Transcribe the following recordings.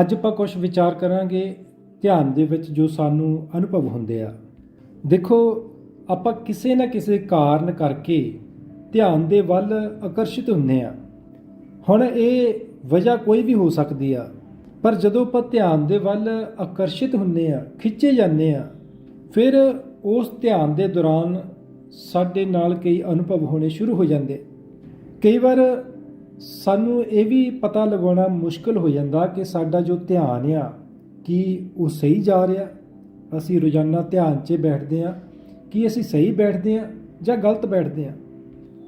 ਅੱਜ ਆਪਾਂ ਕੁਝ ਵਿਚਾਰ ਕਰਾਂਗੇ ਧਿਆਨ ਦੇ ਵਿੱਚ ਜੋ ਸਾਨੂੰ ਅਨੁਭਵ ਹੁੰਦੇ ਆ। ਦੇਖੋ, ਆਪਾਂ ਕਿਸੇ ਨਾ ਕਿਸੇ ਕਾਰਨ ਕਰਕੇ ਧਿਆਨ ਦੇ ਵੱਲ ਆਕਰਸ਼ਿਤ ਹੁੰਨੇ ਆ। ਹੁਣ ਇਹ ਵਜ੍ਹਾ ਕੋਈ ਵੀ ਹੋ ਸਕਦੀ ਆ, ਪਰ ਜਦੋਂ ਆਪਾਂ ਧਿਆਨ ਦੇ ਵੱਲ ਆਕਰਸ਼ਿਤ ਹੁੰਨੇ ਆ, ਖਿੱਚੇ ਜਾਂਦੇ ਆ, ਫਿਰ ਉਸ ਧਿਆਨ ਦੇ ਦੌਰਾਨ ਸਾਡੇ ਨਾਲ ਕਈ ਅਨੁਭਵ ਹੋਣੇ ਸ਼ੁਰੂ ਹੋ ਜਾਂਦੇ। ਕਈ ਵਾਰ ਸਾਨੂੰ ਇਹ ਵੀ ਪਤਾ ਲਗਾਉਣਾ ਮੁਸ਼ਕਲ ਹੋ ਜਾਂਦਾ ਕਿ ਸਾਡਾ ਜੋ ਧਿਆਨ ਆ, ਕੀ ਉਹ ਸਹੀ ਜਾ ਰਿਹਾ? ਅਸੀਂ ਰੋਜ਼ਾਨਾ ਧਿਆਨ 'ਚ ਬੈਠਦੇ ਆ ਕੀ ਅਸੀਂ ਸਹੀ ਬੈਠਦੇ ਆ ਜਾਂ ਗਲਤ ਬੈਠਦੇ ਆ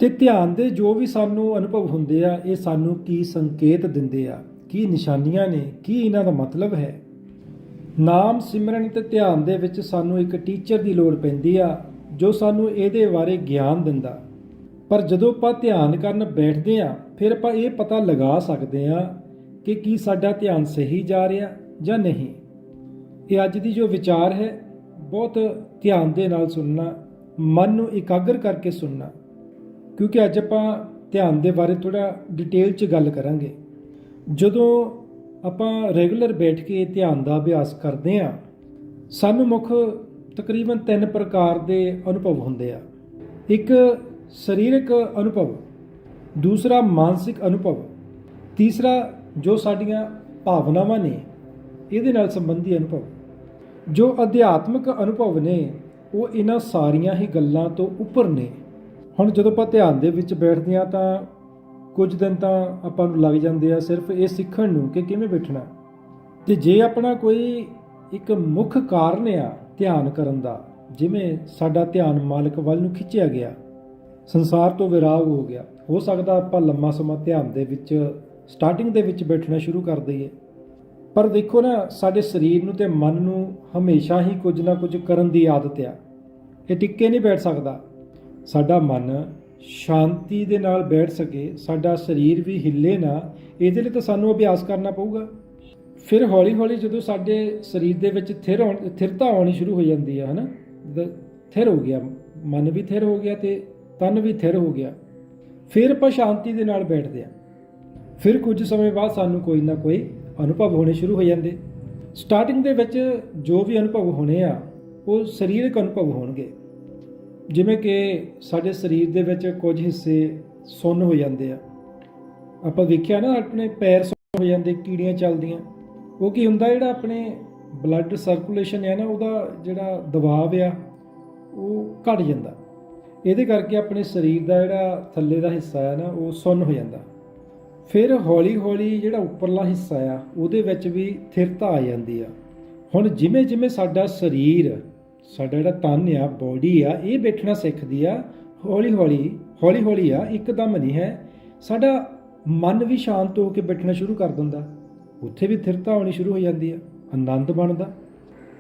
ਤੇ ਧਿਆਨ ਦੇ ਜੋ ਵੀ ਸਾਨੂੰ ਅਨੁਭਵ ਹੁੰਦੇ ਆ, ਇਹ ਸਾਨੂੰ ਕੀ ਸੰਕੇਤ ਦਿੰਦੇ ਆ? ਕੀ ਨਿਸ਼ਾਨੀਆਂ ਨੇ? ਕੀ ਇਹਨਾਂ ਦਾ ਮਤਲਬ ਹੈ? ਨਾਮ ਸਿਮਰਨ ਤੇ ਧਿਆਨ ਦੇ ਵਿੱਚ ਸਾਨੂੰ ਇੱਕ ਟੀਚਰ ਦੀ ਲੋੜ ਪੈਂਦੀ ਆ, ਜੋ ਸਾਨੂੰ ਇਹਦੇ ਬਾਰੇ ਗਿਆਨ ਦਿੰਦਾ। ਪਰ ਜਦੋਂ ਆਪਾਂ ਧਿਆਨ ਕਰਨ ਬੈਠਦੇ ਆ ਫਿਰ ਆਪਾਂ ਇਹ ਪਤਾ ਲਗਾ ਸਕਦੇ ਆ ਕਿ ਕੀ ਸਾਡਾ ਧਿਆਨ ਸਹੀ ਜਾ ਰਿਹਾ ਜਾਂ ਨਹੀਂ। ਇਹ ਅੱਜ ਦੀ ਜੋ ਵਿਚਾਰ ਹੈ, ਬਹੁਤ ਧਿਆਨ ਦੇ ਨਾਲ ਸੁਣਨਾ, ਮਨ ਨੂੰ ਇਕਾਗਰ ਕਰਕੇ ਸੁਣਨਾ, ਕਿਉਂਕਿ ਅੱਜ ਆਪਾਂ ਧਿਆਨ ਦੇ ਬਾਰੇ ਥੋੜਾ ਡਿਟੇਲ 'ਚ ਗੱਲ ਕਰਾਂਗੇ। ਜਦੋਂ ਆਪਾਂ ਰੈਗੂਲਰ ਬੈਠ ਕੇ ਧਿਆਨ ਦਾ ਅਭਿਆਸ ਕਰਦੇ ਆ ਸਾਨੂੰ ਮੁੱਖ ਤਕਰੀਬਨ ਤਿੰਨ ਪ੍ਰਕਾਰ ਦੇ ਅਨੁਭਵ ਹੁੰਦੇ ਆ। ਇੱਕ ਸਰੀਰਕ ਅਨੁਭਵ, ਦੂਸਰਾ ਮਾਨਸਿਕ ਅਨੁਭਵ, ਤੀਸਰਾ ਜੋ ਸਾਡੀਆਂ ਭਾਵਨਾਵਾਂ ਨੇ, ਇਹਦੇ ਨਾਲ ਸੰਬੰਧੀ ਅਨੁਭਵ। ਜੋ ਅਧਿਆਤਮਿਕ ਅਨੁਭਵ ਨੇ, ਉਹ ਇਹਨਾਂ ਸਾਰੀਆਂ ਹੀ ਗੱਲਾਂ ਤੋਂ ਉੱਪਰ ਨੇ। ਹੁਣ ਜਦੋਂ ਆਪਾਂ ਧਿਆਨ ਦੇ ਵਿੱਚ ਬੈਠਦੇ ਆ ਤਾਂ ਕੁਝ ਦਿਨ ਤਾਂ ਆਪਾਂ ਨੂੰ ਲੱਗ ਜਾਂਦੇ ਆ ਸਿਰਫ ਇਹ ਸਿੱਖਣ ਨੂੰ ਕਿ ਕਿਵੇਂ ਬੈਠਣਾ। ਤੇ ਜੇ ਆਪਣਾ ਕੋਈ ਇੱਕ ਮੁੱਖ ਕਾਰਨ ਆ ਧਿਆਨ ਕਰਨ ਦਾ, ਜਿਵੇਂ ਸਾਡਾ ਧਿਆਨ ਮਾਲਕ ਵੱਲ ਨੂੰ ਖਿੱਚਿਆ ਗਿਆ ਸੰਸਾਰ ਤੋਂ ਵਿਰਾਗ ਹੋ ਗਿਆ। ਹੋ ਸਕਦਾ ਆਪਾਂ ਲੰਮਾ ਸਮਾਂ ਧਿਆਨ ਦੇ ਵਿੱਚ ਸਟਾਰਟਿੰਗ ਦੇ ਵਿੱਚ ਬੈਠਣਾ ਸ਼ੁਰੂ ਕਰ ਦਈਏ। ਪਰ ਦੇਖੋ ਨਾ, ਸਾਡੇ ਸਰੀਰ ਨੂੰ ਤੇ ਮਨ ਨੂੰ ਹਮੇਸ਼ਾ ਹੀ ਕੁਝ ਨਾ ਕੁਝ ਕਰਨ ਦੀ ਆਦਤ ਆ। ਇਹ ਟਿੱਕੇ ਨਹੀਂ ਬੈਠ ਸਕਦਾ। ਸਾਡਾ ਮਨ ਸ਼ਾਂਤੀ ਦੇ ਨਾਲ ਬੈਠ ਸਕੇ, ਸਾਡਾ ਸਰੀਰ ਵੀ ਹਿੱਲੇ ਨਾ, ਇਹਦੇ ਲਈ ਤਾਂ ਸਾਨੂੰ ਅਭਿਆਸ ਕਰਨਾ ਪਊਗਾ। ਫਿਰ ਹੌਲੀ ਹੌਲੀ ਜਦੋਂ ਸਾਡੇ ਸਰੀਰ ਦੇ ਵਿੱਚ ਥਿਰ ਆਉਣ ਥਿਰਤਾ ਆਉਣੀ ਸ਼ੁਰੂ ਹੋ ਜਾਂਦੀ ਹੈ ਹਨਾ? ਥਿਰ ਹੋ ਗਿਆ, ਮਨ ਵੀ ਥਿਰ ਹੋ ਗਿਆ ਤੇ ਤਨ ਵੀ ਥਿਰ ਹੋ ਗਿਆ। ਫਿਰ ਆਪਾਂ ਸ਼ਾਂਤੀ ਦੇ ਨਾਲ ਬੈਠਦੇ ਆ ਫਿਰ ਕੁਝ ਸਮੇਂ ਬਾਅਦ ਸਾਨੂੰ ਕੋਈ ਨਾ ਕੋਈ ਅਨੁਭਵ ਹੋਣੇ ਸ਼ੁਰੂ ਹੋ ਜਾਂਦੇ। ਸਟਾਰਟਿੰਗ ਦੇ ਵਿੱਚ ਜੋ ਵੀ ਅਨੁਭਵ ਹੋਣੇ ਆ, ਉਹ ਸਰੀਰਕ ਅਨੁਭਵ ਹੋਣਗੇ। ਜਿਵੇਂ ਕਿ ਸਾਡੇ ਸਰੀਰ ਦੇ ਵਿੱਚ ਕੁਝ ਹਿੱਸੇ ਸੁੰਨ ਹੋ ਜਾਂਦੇ ਆ। ਆਪਾਂ ਵੇਖਿਆ ਨਾ, ਆਪਣੇ ਪੈਰ ਸੁੰਨ ਹੋ ਜਾਂਦੇ, ਕੀੜੀਆਂ ਚੱਲਦੀਆਂ। ਉਹ ਕੀ ਹੁੰਦਾ, ਜਿਹੜਾ ਆਪਣੇ ਬਲੱਡ ਸਰਕੂਲੇਸ਼ਨ ਹੈ ਨਾ, ਉਹਦਾ ਜਿਹੜਾ ਦਬਾਅ ਆ, ਉਹ ਘਟ ਜਾਂਦਾ। ਇਹਦੇ ਕਰਕੇ ਆਪਣੇ ਸਰੀਰ ਦਾ ਜਿਹੜਾ ਥੱਲੇ ਦਾ ਹਿੱਸਾ ਹੈ ਨਾ, ਉਹ ਸੁੰਨ ਹੋ ਜਾਂਦਾ। ਫਿਰ ਹੌਲੀ ਹੌਲੀ ਜਿਹੜਾ ਉੱਪਰਲਾ ਹਿੱਸਾ ਆ, ਉਹਦੇ ਵਿੱਚ ਵੀ ਥਿਰਤਾ ਆ ਜਾਂਦੀ ਆ। ਹੁਣ ਜਿਵੇਂ ਜਿਵੇਂ ਸਾਡਾ ਸਰੀਰ, ਸਾਡਾ ਜਿਹੜਾ ਤਨ ਆ ਬੋਡੀ ਆ, ਇਹ ਬੈਠਣਾ ਸਿੱਖਦੀ ਆ ਹੌਲੀ ਹੌਲੀ ਹੌਲੀ ਹੌਲੀ ਆ, ਇੱਕਦਮ ਨਹੀਂ ਹੈ। ਸਾਡਾ ਮਨ ਵੀ ਸ਼ਾਂਤ ਹੋ ਕੇ ਬੈਠਣਾ ਸ਼ੁਰੂ ਕਰ ਦਿੰਦਾ। ਉੱਥੇ ਵੀ ਥਿਰਤਾ ਆਉਣੀ ਸ਼ੁਰੂ ਹੋ ਜਾਂਦੀ ਆ, ਆਨੰਦ ਬਣਦਾ।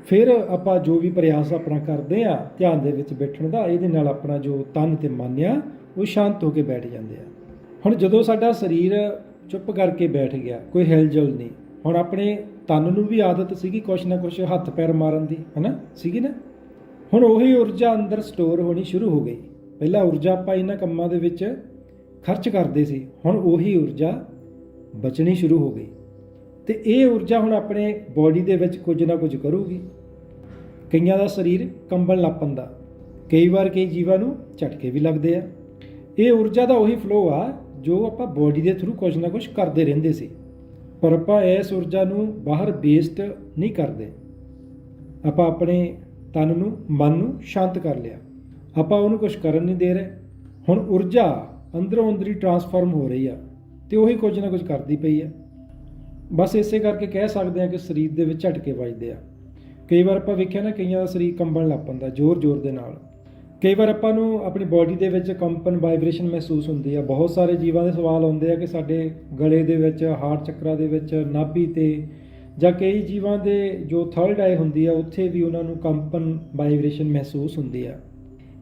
ਫਿਰ ਆਪਾਂ ਜੋ ਵੀ ਪ੍ਰਯਾਸ ਆਪਣਾ ਕਰਦੇ ਆ, ਧਿਆਨ ਦੇ ਵਿੱਚ ਬੈਠਣ ਦਾ, ਇਹਦੇ ਨਾਲ ਆਪਣਾ ਜੋ ਤਨ ਤੇ ਮਨ ਆ, ਉਹ ਸ਼ਾਂਤ ਹੋ ਕੇ ਬੈਠ ਜਾਂਦੇ ਆ। ਹੁਣ ਜਦੋਂ ਸਾਡਾ ਸਰੀਰ ਚੁੱਪ ਕਰਕੇ ਬੈਠ ਗਿਆ, ਕੋਈ ਹਿਲਜੁਲ ਨਹੀਂ, ਹੁਣ ਆਪਣੇ ਤਨ ਨੂੰ ਵੀ ਆਦਤ ਸੀਗੀ ਕੁਛ ਨਾ ਕੁਛ ਹੱਥ ਪੈਰ ਮਾਰਨ ਦੀ, ਹਨਾ? ਸੀਗੀ ਨਾ? ਹੁਣ ਉਹੀ ਊਰਜਾ ਅੰਦਰ ਸਟੋਰ ਹੋਣੀ ਸ਼ੁਰੂ ਹੋ ਗਈ। ਪਹਿਲਾਂ ਊਰਜਾ ਆਪਾਂ ਇਹਨਾਂ ਕੰਮਾਂ ਦੇ ਵਿੱਚ ਖਰਚ ਕਰਦੇ ਸੀ, ਹੁਣ ਉਹੀ ਊਰਜਾ ਬਚਣੀ ਸ਼ੁਰੂ ਹੋ ਗਈ। ਤੇ ਇਹ ਊਰਜਾ ਹੁਣ ਆਪਣੇ ਬਾਡੀ ਦੇ ਵਿੱਚ ਕੁਝ ਨਾ ਕੁਝ ਕਰੂਗੀ। ਕਈਆਂ ਦਾ ਸਰੀਰ ਕੰਬਣ ਲੱਪਣ ਦਾ ਕਈ ਵਾਰ ਕਈ ਜੀਵਾਂ ਨੂੰ ਝਟਕੇ ਵੀ ਲੱਗਦੇ ਆ। ਇਹ ਊਰਜਾ ਦਾ ਉਹੀ ਫਲੋ ਆ ਜੋ ਆਪਾਂ ਬਾਡੀ ਦੇ ਥਰੂ ਕੁਝ ਨਾ ਕੁਝ ਕਰਦੇ ਰਹਿੰਦੇ ਸੀ। ਪਰ ਆਪਾਂ ਇਸ ਊਰਜਾ ਨੂੰ ਬਾਹਰ ਵੇਸਟ ਨਹੀਂ ਕਰਦੇ। ਆਪਾਂ ਆਪਣੇ ਤਨ ਨੂੰ, ਮਨ ਨੂੰ ਸ਼ਾਂਤ ਕਰ ਲਿਆ। ਆਪਾਂ ਉਹਨੂੰ ਕੁਝ ਕਰਨ ਨਹੀਂ ਦੇ ਰਹੇ। ਹੁਣ ਊਰਜਾ ਅੰਦਰੋਂ ਅੰਦਰੀ ਟਰਾਂਸਫਾਰਮ ਹੋ ਰਹੀ ਆ ਤੇ ਉਹੀ ਕੁਝ ਨਾ ਕੁਝ ਕਰਦੀ ਪਈ ਆ। ਬਸ ਇਸੇ ਕਰਕੇ ਕਹਿ ਸਕਦੇ ਆ ਕਿ ਸਰੀਰ ਦੇ ਵਿੱਚ ਝਟਕੇ ਵੱਜਦੇ ਆ। ਕਈ ਵਾਰ ਆਪਾਂ ਵੇਖਿਆ ਨਾ, ਕਈਆਂ ਦਾ ਸਰੀਰ ਕੰਬਣ ਲੱਗ ਪੈਂਦਾ ਜ਼ੋਰ-ਜ਼ੋਰ ਦੇ ਨਾਲ। ਕਈ ਵਾਰ ਆਪਾਂ ਨੂੰ ਆਪਣੀ ਬਾਡੀ ਦੇ ਵਿੱਚ ਕੰਪਨ ਵਾਈਬ੍ਰੇਸ਼ਨ ਮਹਿਸੂਸ ਹੁੰਦੀ ਆ। ਬਹੁਤ ਸਾਰੇ ਜੀਵਾਂ ਦੇ ਸਵਾਲ ਆਉਂਦੇ ਆ ਕਿ ਸਾਡੇ ਗਲੇ ਦੇ ਵਿੱਚ, ਹਾਰਟ ਚੱਕਰਾ ਦੇ ਵਿੱਚ, ਨਾਭੀ ਤੇ ਜਾਂ ਕਈ ਜੀਵਾਂ ਦੇ ਜੋ ਥਰਡ ਆਏ ਹੁੰਦੀ ਆ, ਉੱਥੇ ਵੀ ਉਹਨਾਂ ਨੂੰ ਕੰਪਨ ਵਾਈਬ੍ਰੇਸ਼ਨ ਮਹਿਸੂਸ ਹੁੰਦੀ ਆ।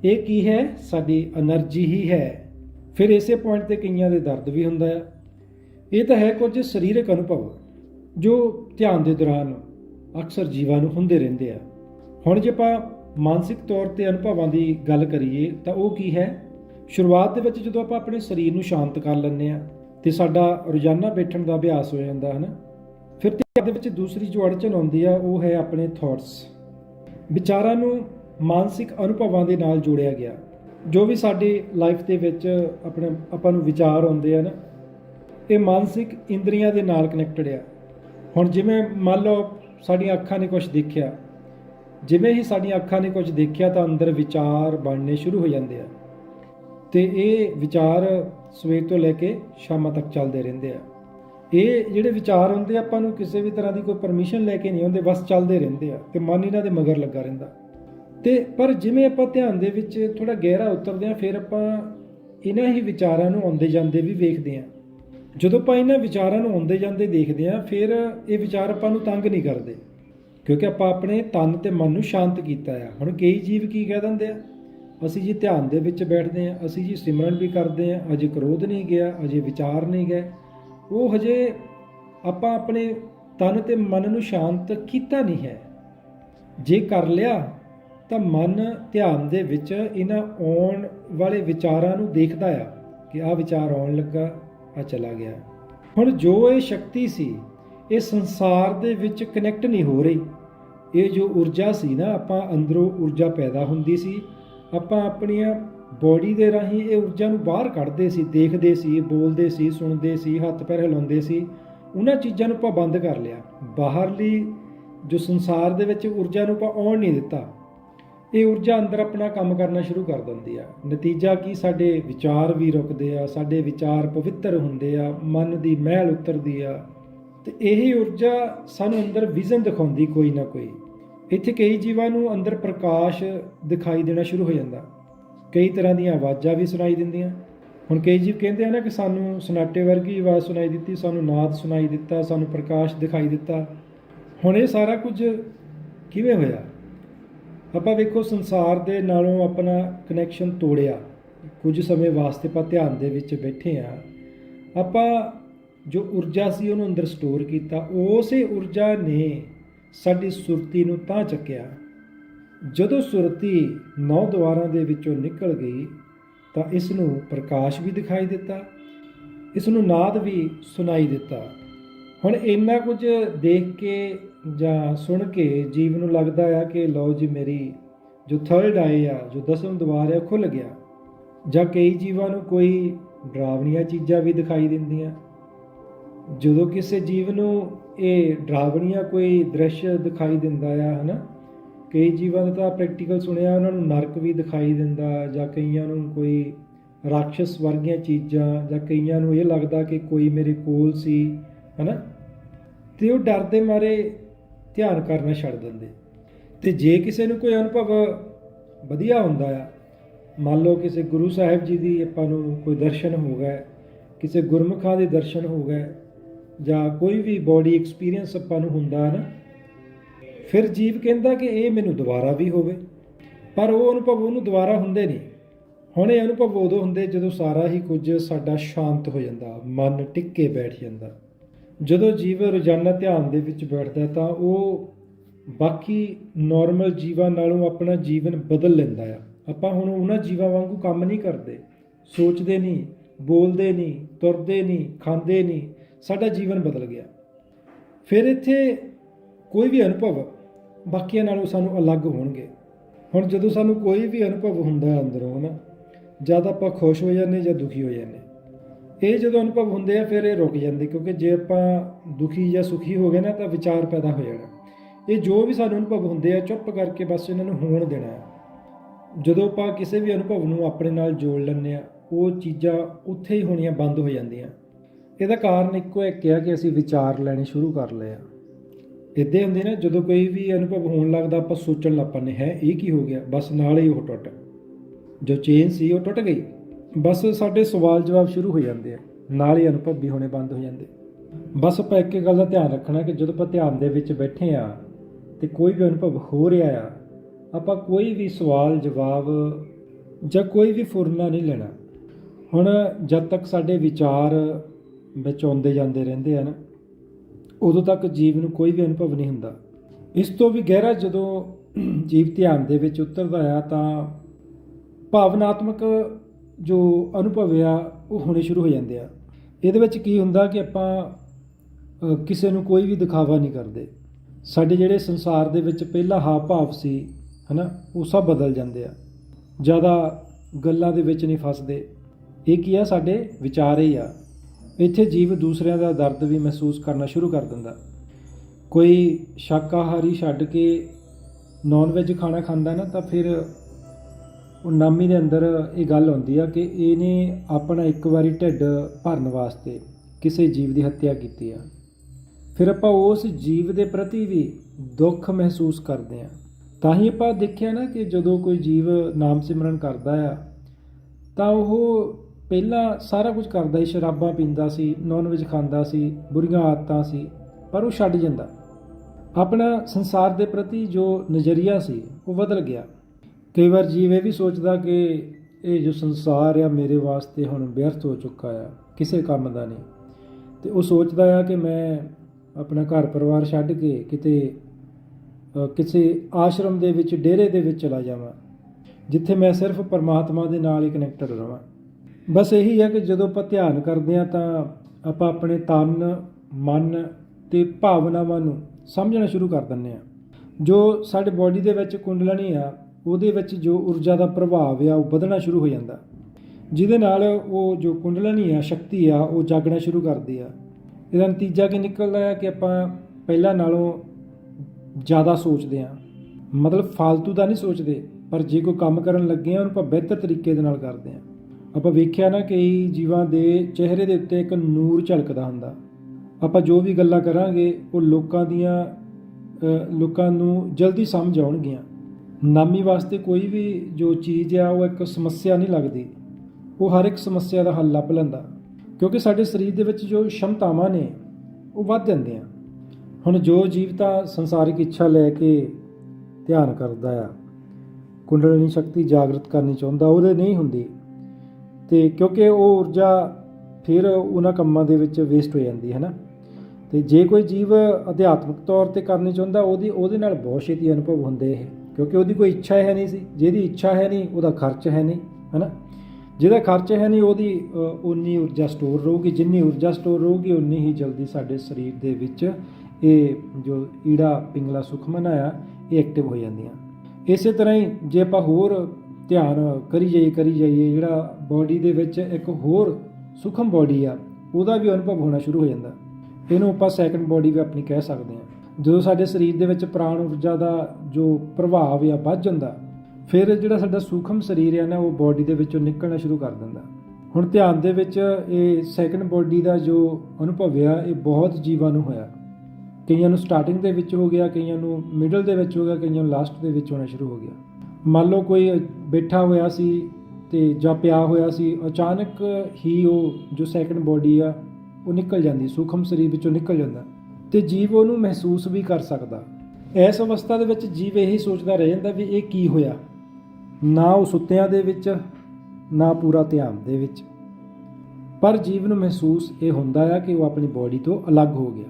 ਇਹ ਕੀ ਹੈ? ਸਾਡੀ એનર્ਜੀ ਹੀ ਹੈ। ਫਿਰ ਇਸੇ ਪੁਆਇੰਟ ਤੇ ਕਈਆਂ ਦੇ ਦਰਦ ਵੀ ਹੁੰਦਾ ਆ। ਇਹ ਤਾਂ ਹੈ ਕੁਝ ਸਰੀਰਕ ਅਨੁਭਵ ਜੋ ਧਿਆਨ ਦੇ ਦੌਰਾਨ ਅਕਸਰ ਜੀਵਾਂ ਨੂੰ ਹੁੰਦੇ ਰਹਿੰਦੇ ਆ। ਹੁਣ ਜੇ ਆਪਾਂ ਮਾਨਸਿਕ ਤੌਰ ਤੇ ਅਨੁਭਵਾਂ ਦੀ ਗੱਲ ਕਰੀਏ ਤਾਂ ਉਹ ਕੀ ਹੈ? ਸ਼ੁਰੂਆਤ ਦੇ ਵਿੱਚ ਜਦੋਂ ਆਪਾਂ ਆਪਣੇ ਸਰੀਰ ਨੂੰ ਸ਼ਾਂਤ ਕਰ ਲੈਂਦੇ ਆ ਤੇ ਸਾਡਾ ਰੋਜ਼ਾਨਾ ਬੈਠਣ ਦਾ ਅਭਿਆਸ ਹੋ ਜਾਂਦਾ ਹੈ ਨਾ ਫਿਰ ਧਿਆਨ ਦੇ ਵਿੱਚ ਦੂਸਰੀ ਜੋ ਅੜਚਨ ਆਉਂਦੀ ਆ, ਉਹ ਹੈ ਆਪਣੇ ਥਾਟਸ ਵਿਚਾਰਾਂ ਨੂੰ ਮਾਨਸਿਕ ਅਨੁਭਵਾਂ ਦੇ ਨਾਲ ਜੋੜਿਆ ਗਿਆ। ਜੋ ਵੀ ਸਾਡੇ ਲਾਈਫ ਦੇ ਵਿੱਚ ਆਪਣੇ ਆਪਾਂ ਨੂੰ ਵਿਚਾਰ ਆਉਂਦੇ ਆ ਨਾ ਇਹ ਮਾਨਸਿਕ ਇੰਦਰੀਆਂ ਦੇ ਨਾਲ ਕਨੈਕਟਡ ਆ। ਹੁਣ ਜਿਵੇਂ ਮੰਨ ਲਓ ਸਾਡੀਆਂ ਅੱਖਾਂ ਨੇ ਕੁਝ ਦੇਖਿਆ ਜਿਵੇਂ ਹੀ ਸਾਡੀਆਂ ਅੱਖਾਂ ਨੇ ਕੁਝ ਦੇਖਿਆ ਤਾਂ ਅੰਦਰ ਵਿਚਾਰ ਬਣਨੇ ਸ਼ੁਰੂ ਹੋ ਜਾਂਦੇ ਆ। ਤੇ ਇਹ ਵਿਚਾਰ ਸਵੇਰ ਤੋਂ ਲੈ ਕੇ ਸ਼ਾਮਾਂ ਤੱਕ ਚੱਲਦੇ ਰਹਿੰਦੇ ਆ। ਇਹ ਜਿਹੜੇ ਵਿਚਾਰ ਹੁੰਦੇ ਆ, ਆਪਾਂ ਨੂੰ ਕਿਸੇ ਵੀ ਤਰ੍ਹਾਂ ਦੀ ਕੋਈ ਪਰਮਿਸ਼ਨ ਲੈ ਕੇ ਨਹੀਂ ਆਉਂਦੇ ਬਸ ਚੱਲਦੇ ਰਹਿੰਦੇ ਆ ਤੇ ਮਨ ਇਹਨਾਂ ਦੇ ਮਗਰ ਲੱਗਾ ਰਹਿੰਦਾ। ਤੇ ਪਰ ਜਿਵੇਂ ਆਪਾਂ ਧਿਆਨ ਦੇ ਵਿੱਚ ਥੋੜਾ ਗਹਿਰਾ ਉਤਰਦੇ ਆ ਫਿਰ ਆਪਾਂ ਇਹਨਾਂ ਹੀ ਵਿਚਾਰਾਂ ਨੂੰ ਆਉਂਦੇ ਜਾਂਦੇ ਵੀ ਵੇਖਦੇ ਆ। ਜਦੋਂ ਆਪਾਂ ਇਹਨਾਂ ਵਿਚਾਰਾਂ ਨੂੰ ਆਉਂਦੇ ਜਾਂਦੇ ਦੇਖਦੇ ਆ ਫਿਰ ਇਹ ਵਿਚਾਰ ਆਪਾਂ ਨੂੰ ਤੰਗ ਨਹੀਂ ਕਰਦੇ। ਕਿਉਂਕਿ ਆਪਾਂ ਆਪਣੇ ਤਨ ਤੇ ਮਨ ਨੂੰ ਸ਼ਾਂਤ ਕੀਤਾ ਆ। ਹੁਣ ਕਈ ਜੀਵ ਕੀ ਕਹਿ ਦਿੰਦੇ ਆ? ਅਸੀਂ ਜੀ ਧਿਆਨ ਦੇ ਵਿੱਚ ਬੈਠਦੇ ਆ ਅਸੀਂ ਜੀ ਸਿਮਰਨ ਵੀ ਕਰਦੇ ਆ ਅਜੇ ਕ੍ਰੋਧ ਨਹੀਂ ਗਿਆ, ਅਜੇ ਵਿਚਾਰ ਨਹੀਂ ਗਏ। ਉਹ ਹਜੇ ਆਪਾਂ ਆਪਣੇ ਤਨ ਤੇ ਮਨ ਨੂੰ ਸ਼ਾਂਤ ਕੀਤਾ ਨਹੀਂ ਹੈ। ਜੇ ਕਰ ਲਿਆ, ਤਾਂ ਮਨ ਧਿਆਨ ਦੇ ਵਿੱਚ ਇਹਨਾਂ ਆਉਣ ਵਾਲੇ ਵਿਚਾਰਾਂ ਨੂੰ ਦੇਖਦਾ ਆ ਕਿ ਆਹ ਵਿਚਾਰ ਆਉਣ ਲੱਗਾ ਆ ਚਲਾ ਗਿਆ। ਹੁਣ ਜੋ ਇਹ ਸ਼ਕਤੀ ਸੀ, ਇਹ ਸੰਸਾਰ ਦੇ ਵਿੱਚ ਕਨੈਕਟ ਨਹੀਂ ਹੋ ਰਹੀ। ਇਹ ਜੋ ਊਰਜਾ ਸੀ ਨਾ, ਆਪਾਂ ਅੰਦਰੋਂ ਊਰਜਾ ਪੈਦਾ ਹੁੰਦੀ ਸੀ। ਆਪਾਂ ਆਪਣੀਆਂ ਬੋਡੀ ਦੇ ਰਾਹੀਂ ਇਹ ਊਰਜਾ ਨੂੰ ਬਾਹਰ ਕੱਢਦੇ ਸੀ, ਦੇਖਦੇ ਸੀ, ਬੋਲਦੇ ਸੀ, ਸੁਣਦੇ ਸੀ, ਹੱਥ ਪੈਰ ਹਿਲਾਉਂਦੇ ਸੀ। ਉਹਨਾਂ ਚੀਜ਼ਾਂ ਨੂੰ ਆਪਾਂ ਬੰਦ ਕਰ ਲਿਆ। ਬਾਹਰਲੀ ਜੋ ਸੰਸਾਰ ਦੇ ਵਿੱਚ ਊਰਜਾ ਨੂੰ ਆਪਾਂ ਆਉਣ ਨਹੀਂ ਦਿੱਤਾ। ਇਹ ਊਰਜਾ ਅੰਦਰ ਆਪਣਾ ਕੰਮ ਕਰਨਾ ਸ਼ੁਰੂ ਕਰ ਦਿੰਦੀ ਆ। ਨਤੀਜਾ ਕੀ? ਸਾਡੇ ਵਿਚਾਰ ਵੀ ਰੁਕਦੇ ਆ, ਸਾਡੇ ਵਿਚਾਰ ਪਵਿੱਤਰ ਹੁੰਦੇ ਆ, ਮਨ ਦੀ ਮਹਿਲ ਉਤਰਦੀ ਆ। ਤੇ ਇਹ ਊਰਜਾ ਸਾਨੂੰ ਅੰਦਰ ਵਿਜ਼ਨ ਦਿਖਾਉਂਦੀ ਕੋਈ ਨਾ ਕੋਈ। ਇੱਥੇ ਕਈ ਜੀਵਾਂ ਨੂੰ ਅੰਦਰ ਪ੍ਰਕਾਸ਼ ਦਿਖਾਈ ਦੇਣਾ ਸ਼ੁਰੂ ਹੋ ਜਾਂਦਾ। ਕਈ ਤਰ੍ਹਾਂ ਦੀਆਂ ਆਵਾਜ਼ਾਂ ਵੀ ਸੁਣਾਈ ਦਿੰਦੀਆਂ। ਹੁਣ ਕਈ ਜੀਵ ਕਹਿੰਦੇ ਆ ਨਾ ਕਿ ਸਾਨੂੰ ਸਨਾਟੇ ਵਰਗੀ ਆਵਾਜ਼ ਸੁਣਾਈ ਦਿੱਤੀ, ਸਾਨੂੰ ਨਾਦ ਸੁਣਾਈ ਦਿੱਤਾ, ਸਾਨੂੰ ਪ੍ਰਕਾਸ਼ ਦਿਖਾਈ ਦਿੱਤਾ। ਹੁਣ ਇਹ ਸਾਰਾ ਕੁਝ ਕਿਵੇਂ ਹੋਇਆ? ਆਪਾਂ ਵੇਖੋ, ਸੰਸਾਰ ਦੇ ਨਾਲੋਂ ਆਪਣਾ ਕਨੈਕਸ਼ਨ ਤੋੜਿਆ। ਕੁਝ ਸਮੇਂ ਵਾਸਤੇ ਆਪਾਂ ਧਿਆਨ ਦੇ ਵਿੱਚ ਬੈਠੇ ਆ ਆਪਾਂ ਜੋ ਊਰਜਾ ਸੀ ਉਹਨੂੰ ਅੰਦਰ ਸਟੋਰ ਕੀਤਾ, ਉਸੇ ਊਰਜਾ ਨੇ ਸਾਡੀ ਸੁਰਤੀ ਨੂੰ ਤਾਂ ਚੱਕਿਆ। ਜਦੋਂ ਸੁਰਤੀ ਨੌ ਦੁਆਰਾਂ ਦੇ ਵਿੱਚੋਂ ਨਿਕਲ ਗਈ, ਤਾਂ ਇਸ ਨੂੰ ਪ੍ਰਕਾਸ਼ ਵੀ ਦਿਖਾਈ ਦਿੱਤਾ, ਇਸ ਨੂੰ ਨਾਦ ਵੀ ਸੁਣਾਈ ਦਿੱਤਾ। ਹੁਣ ਇੰਨਾ ਕੁਝ ਦੇਖ ਕੇ ਜਾਂ ਸੁਣ ਕੇ ਜੀਵ ਨੂੰ ਲੱਗਦਾ ਆ ਕਿ ਲਓ ਜੀ ਮੇਰੀ ਜੋ ਥਰਡ ਆਈ ਆ, ਜੋ ਦਸਮ ਦੁਆਰ ਆ ਖੁੱਲ ਗਿਆ। ਜਾਂ ਕਈ ਜੀਵਾਂ ਨੂੰ ਕੋਈ ਡਰਾਵਣੀਆਂ ਚੀਜ਼ਾਂ ਵੀ ਦਿਖਾਈ ਦਿੰਦੀਆਂ। ਜਦੋਂ ਕਿਸੇ ਜੀਵ ਨੂੰ ਇਹ ਡਰਾਵਣੀਆਂ ਕੋਈ ਦ੍ਰਿਸ਼ ਦਿਖਾਈ ਦਿੰਦਾ ਆ, ਹਨਾ? ਕਈ ਜੀਵਾਂ ਦਾ ਤਾਂ ਪ੍ਰੈਕਟੀਕਲ ਸੁਣਿਆ, ਉਹਨਾਂ ਨੂੰ ਨਰਕ ਵੀ ਦਿਖਾਈ ਦਿੰਦਾ, ਜਾਂ ਕਈਆਂ ਨੂੰ ਕੋਈ ਰਾਖਸ਼ ਵਰਗੀਆਂ ਚੀਜ਼ਾਂ, ਜਾਂ ਕਈਆਂ ਨੂੰ ਇਹ ਲੱਗਦਾ ਕਿ ਕੋਈ ਮੇਰੇ ਕੋਲ ਸੀ, ਹਨਾ? ਤੇ ਉਹ ਡਰ ਦੇ ਮਾਰੇ ਧਿਆਨ ਕਰਨਾ ਛੱਡ ਦਿੰਦੇ। ਤੇ ਜੇ ਕਿਸੇ ਨੂੰ ਕੋਈ ਅਨੁਭਵ ਵਧੀਆ ਹੁੰਦਾ ਆ, ਮੰਨ ਲਓ ਕਿਸੇ ਗੁਰੂ ਸਾਹਿਬ ਜੀ ਦੀ ਆਪਾਂ ਨੂੰ ਕੋਈ ਦਰਸ਼ਨ ਹੋ ਗਏ, ਕਿਸੇ ਗੁਰਮੁਖਾਂ ਦੇ ਦਰਸ਼ਨ ਹੋ ਗਏ, ਜਾਂ ਕੋਈ ਵੀ ਬੋਡੀ ਐਕਸਪੀਰੀਅੰਸ ਆਪਾਂ ਨੂੰ ਹੁੰਦਾ ਨਾ, ਫਿਰ ਜੀਵ ਕਹਿੰਦਾ ਕਿ ਇਹ ਮੈਨੂੰ ਦੁਬਾਰਾ ਵੀ ਹੋਵੇ। ਪਰ ਉਹ ਅਨੁਭਵ ਉਹਨੂੰ ਦੁਬਾਰਾ ਹੁੰਦੇ ਨਹੀਂ। ਹੁਣ ਇਹ ਅਨੁਭਵ ਉਦੋਂ ਹੁੰਦੇ ਜਦੋਂ ਸਾਰਾ ਹੀ ਕੁਝ ਸਾਡਾ ਸ਼ਾਂਤ ਹੋ ਜਾਂਦਾ, ਮਨ ਟਿੱਕੇ ਬੈਠ ਜਾਂਦਾ। ਜਦੋਂ ਜੀਵ ਰੋਜ਼ਾਨਾ ਧਿਆਨ ਦੇ ਵਿੱਚ ਬੈਠਦਾ ਤਾਂ ਉਹ ਬਾਕੀ ਨਾਰਮਲ ਜੀਵਾਂ ਨਾਲੋਂ ਆਪਣਾ ਜੀਵਨ ਬਦਲ ਲੈਂਦਾ ਆ ਆਪਾਂ ਹੁਣ ਉਹਨਾਂ ਜੀਵਾਂ ਵਾਂਗੂ ਕੰਮ ਨਹੀਂ ਕਰਦੇ। ਸੋਚਦੇ ਨਹੀਂ, ਬੋਲਦੇ ਨਹੀਂ, ਤੁਰਦੇ ਨਹੀਂ, ਖਾਂਦੇ ਨਹੀਂ, ਸਾਡਾ ਜੀਵਨ ਬਦਲ ਗਿਆ। ਫਿਰ ਇੱਥੇ ਕੋਈ ਵੀ ਅਨੁਭਵ ਬਾਕੀਆਂ ਨਾਲੋਂ ਸਾਨੂੰ ਅਲੱਗ ਹੋਣਗੇ। ਹੁਣ ਜਦੋਂ ਸਾਨੂੰ ਕੋਈ ਵੀ ਅਨੁਭਵ ਹੁੰਦਾ ਅੰਦਰੋਂ ਨਾ, ਜਦ ਆਪਾਂ ਖੁਸ਼ ਹੋ ਜਾਂਦੇ ਜਾਂ ਦੁਖੀ ਹੋ ਜਾਂਦੇ ਇਹ ਜਦੋਂ ਅਨੁਭਵ ਹੁੰਦੇ ਆ, ਫਿਰ ਇਹ ਰੁਕ ਜਾਂਦੇ, ਕਿਉਂਕਿ ਜੇ ਆਪਾਂ ਦੁਖੀ ਜਾਂ ਸੁਖੀ ਹੋ ਗਏ ਨਾ, ਤਾਂ ਵਿਚਾਰ ਪੈਦਾ ਹੋ ਜਾਣਾ। ਇਹ ਜੋ ਵੀ ਸਾਨੂੰ ਅਨੁਭਵ ਹੁੰਦੇ ਆ, ਚੁੱਪ ਕਰਕੇ ਬਸ ਇਹਨਾਂ ਨੂੰ ਹੋਣ ਦੇਣਾ। ਹੈ ਜਦੋਂ ਆਪਾਂ ਕਿਸੇ ਵੀ ਅਨੁਭਵ ਨੂੰ ਆਪਣੇ ਨਾਲ ਜੋੜ ਲੈਂਦੇ ਆ, ਉਹ ਚੀਜ਼ਾਂ ਉੱਥੇ ਹੀ ਹੋਣੀਆਂ ਬੰਦ ਹੋ ਜਾਂਦੀਆਂ। ਇਹਦਾ ਕਾਰਨ ਇੱਕੋ ਇੱਕ ਹੈ ਕਿ ਅਸੀਂ ਵਿਚਾਰ ਲੈਣੇ ਸ਼ੁਰੂ ਕਰ ਲਏ ਆ। ਇੱਦਾਂ ਹੁੰਦੇ ਨਾ, ਜਦੋਂ ਕੋਈ ਵੀ ਅਨੁਭਵ ਹੋਣ ਲੱਗਦਾ, ਆਪਾਂ ਸੋਚਣ ਲੱਗ ਪੈਂਦੇ, ਹੈ, ਇਹ ਕੀ ਹੋ ਗਿਆ? ਬਸ ਨਾਲ ਹੀ ਉਹ ਟੁੱਟ। ਜੋ ਚੇਨ ਸੀ, ਉਹ ਟੁੱਟ ਗਈ। ਬਸ ਸਾਡੇ ਸਵਾਲ ਜਵਾਬ ਸ਼ੁਰੂ ਹੋ ਜਾਂਦੇ ਆ, ਨਾਲ ਹੀ ਅਨੁਭਵ ਵੀ ਹੋਣੇ ਬੰਦ ਹੋ ਜਾਂਦੇ। ਬਸ ਆਪਾਂ ਇੱਕ ਗੱਲ ਦਾ ਧਿਆਨ ਰੱਖਣਾ ਕਿ ਜਦੋਂ ਆਪਾਂ ਧਿਆਨ ਦੇ ਵਿੱਚ ਬੈਠੇ ਆ ਤੇ ਕੋਈ ਵੀ ਅਨੁਭਵ ਹੋ ਰਿਹਾ ਆ, ਆਪਾਂ ਕੋਈ ਵੀ ਸਵਾਲ, ਜਵਾਬ ਜਾਂ ਕੋਈ ਵੀ ਫੁਰਨਾ ਨਹੀਂ ਲੈਣਾ। ਹੁਣ ਜਦ ਤੱਕ ਸਾਡੇ ਵਿਚਾਰ ਵਿੱਚ ਆਉਂਦੇ ਜਾਂਦੇ ਰਹਿੰਦੇ ਆ ਨਾ, ਉਦੋਂ ਤੱਕ ਜੀਵ ਨੂੰ ਕੋਈ ਵੀ ਅਨੁਭਵ ਨਹੀਂ ਹੁੰਦਾ। ਇਸ ਤੋਂ ਵੀ ਗਹਿਰਾ ਜਦੋਂ ਜੀਵ ਧਿਆਨ ਦੇ ਵਿੱਚ ਉਤਰਦਾ ਆ ਤਾਂ ਭਾਵਨਾਤਮਕ ਜੋ ਅਨੁਭਵ ਆ, ਉਹ ਹੋਣੇ ਸ਼ੁਰੂ ਹੋ ਜਾਂਦੇ ਆ। ਇਹਦੇ ਵਿੱਚ ਕੀ ਹੁੰਦਾ ਕਿ ਆਪਾਂ ਕਿਸੇ ਨੂੰ ਕੋਈ ਵੀ ਦਿਖਾਵਾ ਨਹੀਂ ਕਰਦੇ। ਸਾਡੇ ਜਿਹੜੇ ਸੰਸਾਰ ਦੇ ਵਿੱਚ ਪਹਿਲਾ ਹਾਵ ਭਾਵ ਸੀ, ਹਨਾ, ਉਹ ਸਭ ਬਦਲ ਜਾਂਦੇ ਆ। ਜ਼ਿਆਦਾ ਗੱਲਾਂ ਦੇ ਵਿੱਚ ਨਹੀਂ ਫਸਦੇ। ਇਹ ਕੀ ਆ, ਸਾਡੇ ਵਿਚਾਰ ਹੀ ਆ। ਇੱਥੇ ਜੀਵ ਦੂਸਰਿਆਂ ਦਾ ਦਰਦ ਵੀ ਮਹਿਸੂਸ ਕਰਨਾ ਸ਼ੁਰੂ ਕਰ ਦਿੰਦਾ। ਕੋਈ ਸ਼ਾਕਾਹਾਰੀ ਛੱਡ ਕੇ ਨਾਨ ਵੈਜ ਖਾਣਾ ਖਾਂਦਾ ਨਾ, ਤਾਂ ਫਿਰ ਉਹ ਨਾਮੀ ਦੇ ਅੰਦਰ ਇਹ ਗੱਲ ਆਉਂਦੀ ਆ ਕਿ ਇਹਨੇ ਆਪਣਾ ਇੱਕ ਵਾਰੀ ਢਿੱਡ ਭਰਨ ਵਾਸਤੇ ਕਿਸੇ ਜੀਵ ਦੀ ਹੱਤਿਆ ਕੀਤੀ ਆ। ਫਿਰ ਆਪਾਂ ਉਸ ਜੀਵ ਦੇ ਪ੍ਰਤੀ ਵੀ ਦੁੱਖ ਮਹਿਸੂਸ ਕਰਦੇ ਆ। ਤਾਂ ਹੀ ਆਪਾਂ ਦੇਖਿਆ ਨਾ ਕਿ ਜਦੋਂ ਕੋਈ ਜੀਵ ਨਾਮ ਸਿਮਰਨ ਕਰਦਾ ਆ, ਤਾਂ ਉਹ ਪਹਿਲਾਂ ਸਾਰਾ ਕੁਝ ਕਰਦਾ ਸੀ, ਸ਼ਰਾਬਾਂ ਪੀਂਦਾ ਸੀ ਨਾਨ ਵੈਜ ਖਾਂਦਾ ਸੀ, ਬੁਰੀਆਂ ਆਦਤਾਂ ਸੀ, ਪਰ ਉਹ ਛੱਡ ਜਾਂਦਾ। ਆਪਣਾ ਸੰਸਾਰ ਦੇ ਪ੍ਰਤੀ ਜੋ ਨਜ਼ਰੀਆ ਸੀ, ਉਹ ਬਦਲ ਗਿਆ। ਕਈ ਵਾਰ ਜੀਵ ਇਹ ਵੀ ਸੋਚਦਾ ਕਿ ਇਹ ਜੋ ਸੰਸਾਰ ਆ ਮੇਰੇ ਵਾਸਤੇ ਹੁਣ ਵਿਅਰਥ ਹੋ ਚੁੱਕਾ ਆ, ਕਿਸੇ ਕੰਮ ਦਾ ਨਹੀਂ। ਤੇ ਉਹ ਸੋਚਦਾ ਆ ਕਿ ਮੈਂ ਆਪਣਾ ਘਰ ਪਰਿਵਾਰ ਛੱਡ ਕੇ ਕਿਤੇ ਕਿਸੇ ਆਸ਼ਰਮ ਦੇ ਵਿੱਚ, ਡੇਰੇ ਦੇ ਵਿੱਚ ਚਲਾ ਜਾਵਾਂ, ਜਿੱਥੇ ਮੈਂ ਸਿਰਫ ਪਰਮਾਤਮਾ ਦੇ ਨਾਲ ਹੀ ਕਨੈਕਟਡ ਰਵਾਂ। ਬਸ ਇਹੀ ਹੈ ਕਿ ਜਦੋਂ ਆਪਾਂ ਧਿਆਨ ਕਰਦੇ ਆ ਤਾਂ ਆਪਾਂ ਆਪਣੇ ਤਨ, ਮਨ ਤੇ ਭਾਵਨਾਵਾਂ ਨੂੰ ਸਮਝਣਾ ਸ਼ੁਰੂ ਕਰ ਦਿੰਦੇ ਆ ਜੋ ਸਾਡੇ ਬਾਡੀ ਦੇ ਵਿੱਚ ਕੁੰਡਲਣੀ ਆ ਉਹਦੇ ਵਿੱਚ ਜੋ ਊਰਜਾ ਦਾ ਪ੍ਰਭਾਵ ਆ, ਉਹ ਵਧਣਾ ਸ਼ੁਰੂ ਹੋ ਜਾਂਦਾ। ਜਿਹਦੇ ਨਾਲ ਉਹ ਜੋ ਕੁੰਡਲਣੀ ਆ, ਸ਼ਕਤੀ ਆ, ਉਹ ਜਾਗਣਾ ਸ਼ੁਰੂ ਕਰਦੀ ਆ। ਇਹਦਾ ਨਤੀਜਾ ਕੀ ਨਿਕਲਦਾ ਆ ਕਿ ਆਪਾਂ ਪਹਿਲਾਂ ਨਾਲੋਂ ਜ਼ਿਆਦਾ ਸੋਚਦੇ ਆ। ਮਤਲਬ ਫालतू ਦਾ ਨਹੀਂ ਸੋਚਦੇ, ਪਰ ਜੇ ਕੋਈ ਕੰਮ ਕਰਨ ਲੱਗੇ ਆ, ਉਹਨੂੰ ਆਪਾਂ ਬਿਹਤਰ ਤਰੀਕੇ ਦੇ ਨਾਲ ਕਰਦੇ ਆ। ਆਪਾਂ ਵੇਖਿਆ ਨਾ ਕਈ ਜੀਵਾਂ ਦੇ ਚਿਹਰੇ ਦੇ ਉੱਤੇ ਇੱਕ ਨੂਰ ਝਲਕਦਾ ਹੁੰਦਾ। ਆਪਾਂ ਜੋ ਵੀ ਗੱਲਾਂ ਕਰਾਂਗੇ, ਉਹ ਲੋਕਾਂ ਦੀਆਂ ਲੋਕਾਂ ਨੂੰ ਜਲਦੀ ਸਮਝ ਆਉਣਗੀਆਂ। ਨਾਮੀ ਵਾਸਤੇ ਕੋਈ ਵੀ ਜੋ ਚੀਜ਼ ਆ, ਉਹ ਇੱਕ ਸਮੱਸਿਆ ਨਹੀਂ ਲੱਗਦੀ। ਉਹ ਹਰ ਇੱਕ ਸਮੱਸਿਆ ਦਾ ਹੱਲ ਲੱਭ ਲੈਂਦਾ। ਕਿਉਂਕਿ ਸਾਡੇ ਸਰੀਰ ਦੇ ਵਿੱਚ ਜੋ ਸ਼ਮਤਾਵਾਂ ਨੇ, ਉਹ ਵੱਧ ਜਾਂਦੀਆਂ। ਹੁਣ ਜੋ ਜੀਵ ਤਾਂ ਸੰਸਾਰਿਕ ਇੱਛਾ ਲੈ ਕੇ ਧਿਆਨ ਕਰਦਾ ਆ, ਕੁੰਡਲਨੀ ਸ਼ਕਤੀ ਜਾਗਰਤ ਕਰਨੀ ਚਾਹੁੰਦਾ, ਉਹਦੇ ਨਹੀਂ ਹੁੰਦੀ। ਤੇ ਕਿਉਂਕਿ ਉਹ ਊਰਜਾ ਫਿਰ ਉਹਨਾਂ ਕੰਮਾਂ ਦੇ ਵਿੱਚ ਵੇਸਟ ਹੋ ਜਾਂਦੀ ਹੈ ਨਾ। ਤੇ ਜੇ ਕੋਈ ਜੀਵ ਅਧਿਆਤਮਿਕ ਤੌਰ ਤੇ ਕਰਨੀ ਚਾਹੁੰਦਾ, ਉਹਦੀ, ਉਹਦੇ ਨਾਲ ਬਹੁਤ ਛੇਤੀ ਅਨੁਭਵ ਹੁੰਦੇ ਇਹ। ਕਿਉਂਕਿ ਉਹਦੀ ਕੋਈ ਇੱਛਾ ਹੈ ਨਹੀਂ ਸੀ। ਜਿਹਦੀ ਇੱਛਾ ਹੈ ਨਹੀਂ, ਉਹਦਾ ਖਰਚ ਹੈ ਨਹੀਂ, ਹੈਨਾ? ਜਿਹਦਾ ਖਰਚ ਹੈ ਨਹੀਂ, ਉਹਦੀ ਉਨੀ ਊਰਜਾ ਸਟੋਰ ਰਹੂਗੀ। ਜਿੰਨੀ ਊਰਜਾ ਸਟੋਰ ਰਹੂਗੀ, ਉਨੀ ਹੀ ਜਲਦੀ ਸਾਡੇ ਸਰੀਰ ਦੇ ਵਿੱਚ ਇਹ ਜੋ ਈੜਾ ਪਿੰਗਲਾ ਸੁਖਮਨ ਆ ਇਹ ਐਕਟਿਵ ਹੋ ਜਾਂਦੀਆਂ। ਇਸੇ ਤਰ੍ਹਾਂ ਹੀ ਜੇ ਆਪਾਂ ਹੋਰ ਧਿਆਨ ਕਰੀ ਜਾਈਏ ਕਰੀ ਜਾਈਏ, ਜਿਹੜਾ ਬਾਡੀ ਦੇ ਵਿੱਚ ਇੱਕ ਹੋਰ ਸੁਖਮ ਬਾਡੀ ਆ, ਉਹਦਾ ਵੀ ਅਨੁਭਵ ਹੋਣਾ ਸ਼ੁਰੂ ਹੋ ਜਾਂਦਾ। ਇਹਨੂੰ ਆਪਾਂ ਸੈਕੰਡ ਬਾਡੀ ਵੀ ਆਪਣੀ ਕਹਿ ਸਕਦੇ ਹਾਂ। ਜਦੋਂ ਸਾਡੇ ਸਰੀਰ ਦੇ ਵਿੱਚ ਪ੍ਰਾਣ ਊਰਜਾ ਦਾ ਜੋ ਪ੍ਰਭਾਵ ਆ, ਵੱਧ ਜਾਂਦਾ, ਫਿਰ ਜਿਹੜਾ ਸਾਡਾ ਸੂਖਮ ਸਰੀਰ ਹੈ ਨਾ, ਉਹ ਬਾਡੀ ਦੇ ਵਿੱਚੋਂ ਨਿਕਲਣਾ ਸ਼ੁਰੂ ਕਰ ਦਿੰਦਾ। ਹੁਣ ਧਿਆਨ ਦੇ ਵਿੱਚ ਇਹ ਸੈਕੰਡ ਬਾਡੀ ਦਾ ਜੋ ਅਨੁਭਵ ਆ, ਇਹ ਬਹੁਤ ਜੀਵਾਂ ਨੂੰ ਹੋਇਆ। ਕਈਆਂ ਨੂੰ ਸਟਾਰਟਿੰਗ ਦੇ ਵਿੱਚ ਹੋ ਗਿਆ, ਕਈਆਂ ਨੂੰ ਮਿਡਲ ਦੇ ਵਿੱਚ ਹੋ ਗਿਆ, ਕਈਆਂ ਨੂੰ ਲਾਸਟ ਦੇ ਵਿੱਚ ਹੋਣਾ ਸ਼ੁਰੂ ਹੋ ਗਿਆ। ਮੰਨ ਲਓ ਕੋਈ ਬੈਠਾ ਹੋਇਆ ਸੀ ਤੇ ਜਾਂ ਪਿਆ ਹੋਇਆ ਸੀ, ਅਚਾਨਕ ਹੀ ਉਹ ਜੋ ਸੈਕੰਡ ਬਾਡੀ ਆ, ਉਹ ਨਿਕਲ ਜਾਂਦੀ, ਸੂਖਮ ਸਰੀਰ ਵਿੱਚੋਂ ਨਿਕਲ ਜਾਂਦਾ। ਤੇ ਜੀਵ ਉਹਨੂੰ ਮਹਿਸੂਸ ਵੀ ਕਰ ਸਕਦਾ। ਇਸ ਅਵਸਥਾ ਦੇ ਵਿੱਚ ਜੀਵ ਇਹੀ ਸੋਚਦਾ ਰਹਿ ਜਾਂਦਾ ਵੀ ਇਹ ਕੀ ਹੋਇਆ। ਨਾ ਉਹ ਸੁੱਤਿਆਂ ਦੇ ਵਿੱਚ, ਨਾ ਪੂਰਾ ਧਿਆਨ ਦੇ ਵਿੱਚ। ਪਰ ਜੀਵ ਨੂੰ ਮਹਿਸੂਸ ਇਹ ਹੁੰਦਾ ਆ ਕਿ ਉਹ ਆਪਣੀ ਬਾਡੀ ਤੋਂ ਅਲੱਗ ਹੋ ਗਿਆ।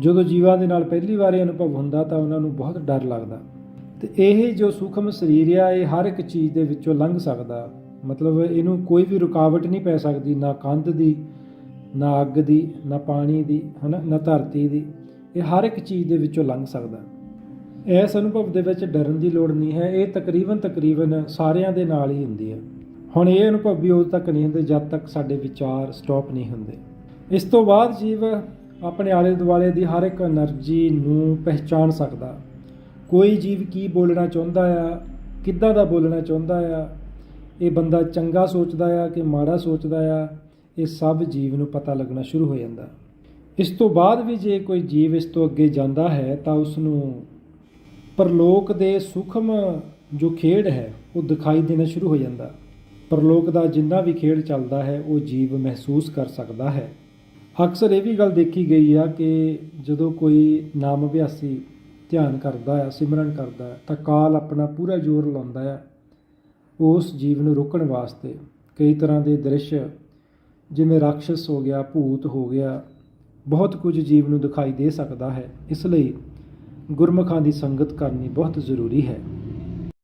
ਜਦੋਂ ਜੀਵਾਂ ਦੇ ਨਾਲ ਪਹਿਲੀ ਵਾਰ ਅਨੁਭਵ ਹੁੰਦਾ ਤਾਂ ਉਹਨਾਂ ਨੂੰ ਬਹੁਤ ਡਰ ਲੱਗਦਾ। ਤੇ ਇਹ ਜੋ ਸੂਖਮ ਸਰੀਰ ਆ, ਇਹ ਹਰ ਇੱਕ ਚੀਜ਼ ਦੇ ਵਿੱਚੋਂ ਲੰਘ ਸਕਦਾ। ਮਤਲਬ ਇਹਨੂੰ ਕੋਈ ਵੀ ਰੁਕਾਵਟ ਨਹੀਂ ਪੈ ਸਕਦੀ, ਨਾ ਕੰਧ ਦੀ ਨਾ ਅੱਗ ਦੀ, ਨਾ ਪਾਣੀ ਦੀ, ਹਨਾ, ਨਾ ਧਰਤੀ ਦੀ, ਇਹ ਹਰ ਇੱਕ ਚੀਜ਼ ਦੇ ਵਿੱਚੋਂ ਲੰਘ ਸਕਦਾ। ਇਸ ਅਨੁਭਵ ਦੇ ਵਿੱਚ ਡਰਨ ਦੀ ਲੋੜ ਨਹੀਂ ਹੈ, ਇਹ ਤਕਰੀਬਨ ਤਕਰੀਬਨ ਸਾਰਿਆਂ ਦੇ ਨਾਲ ਹੀ ਹੁੰਦੀ ਹੈ। ਹੁਣ ਇਹ ਅਨੁਭਵ ਵੀ ਉਦੋਂ ਤੱਕ ਨਹੀਂ ਹੁੰਦੇ, ਜਦ ਤੱਕ ਸਾਡੇ ਵਿਚਾਰ ਸਟਾਪ ਨਹੀਂ ਹੁੰਦੇ। ਇਸ ਤੋਂ ਬਾਅਦ ਜੀਵ ਆਪਣੇ ਆਲੇ ਦੁਆਲੇ ਦੀ ਹਰ ਇੱਕ એનર્ਜੀ ਨੂੰ ਪਹਿਚਾਨ ਸਕਦਾ। ਕੋਈ ਜੀਵ ਕੀ ਬੋਲਣਾ ਚਾਹੁੰਦਾ ਆ, ਕਿੱਦਾਂ ਦਾ ਬੋਲਣਾ ਚਾਹੁੰਦਾ ਆ, ਇਹ ਬੰਦਾ ਚੰਗਾ ਸੋਚਦਾ ਆ ਕਿ ਮਾੜਾ ਸੋਚਦਾ ਆ ਇਹ ਸਭ ਜੀਵ ਨੂੰ ਪਤਾ ਲੱਗਣਾ ਸ਼ੁਰੂ ਹੋ ਜਾਂਦਾ। ਇਸ ਤੋਂ ਬਾਅਦ ਵੀ ਜੇ ਕੋਈ ਜੀਵ ਇਸ ਤੋਂ ਅੱਗੇ ਜਾਂਦਾ ਹੈ ਤਾਂ ਉਸ ਨੂੰ ਪਰਲੋਕ ਦੇ ਸੂਖਮ ਜੋ ਖੇਡ ਹੈ ਉਹ ਦਿਖਾਈ ਦੇਣਾ ਸ਼ੁਰੂ ਹੋ ਜਾਂਦਾ। ਪਰਲੋਕ ਦਾ ਜਿੰਨਾ ਵੀ ਖੇਡ ਚੱਲਦਾ ਹੈ ਉਹ ਜੀਵ ਮਹਿਸੂਸ ਕਰ ਸਕਦਾ ਹੈ। ਅਕਸਰ ਇਹ ਵੀ ਗੱਲ ਦੇਖੀ ਗਈ ਆ ਕਿ ਜਦੋਂ ਕੋਈ ਨਾਮ ਅਭਿਆਸੀ ਧਿਆਨ ਕਰਦਾ ਆ ਸਿਮਰਨ ਕਰਦਾ ਹੈ, ਤਾਂ ਕਾਲ ਆਪਣਾ ਪੂਰਾ ਜ਼ੋਰ ਲਾਉਂਦਾ ਆ ਉਸ ਜੀਵ ਨੂੰ ਰੋਕਣ ਵਾਸਤੇ ਕਈ ਤਰ੍ਹਾਂ ਦੇ ਦ੍ਰਿਸ਼ ਜਿਵੇਂ ਰਾਖਸ਼ ਹੋ ਗਿਆ, ਭੂਤ ਹੋ ਗਿਆ, ਬਹੁਤ ਕੁਝ ਜੀਵ ਨੂੰ ਦਿਖਾਈ ਦੇ ਸਕਦਾ ਹੈ। ਇਸ ਲਈ ਗੁਰਮੁਖਾਂ ਦੀ ਸੰਗਤ ਕਰਨੀ ਬਹੁਤ ਜ਼ਰੂਰੀ ਹੈ।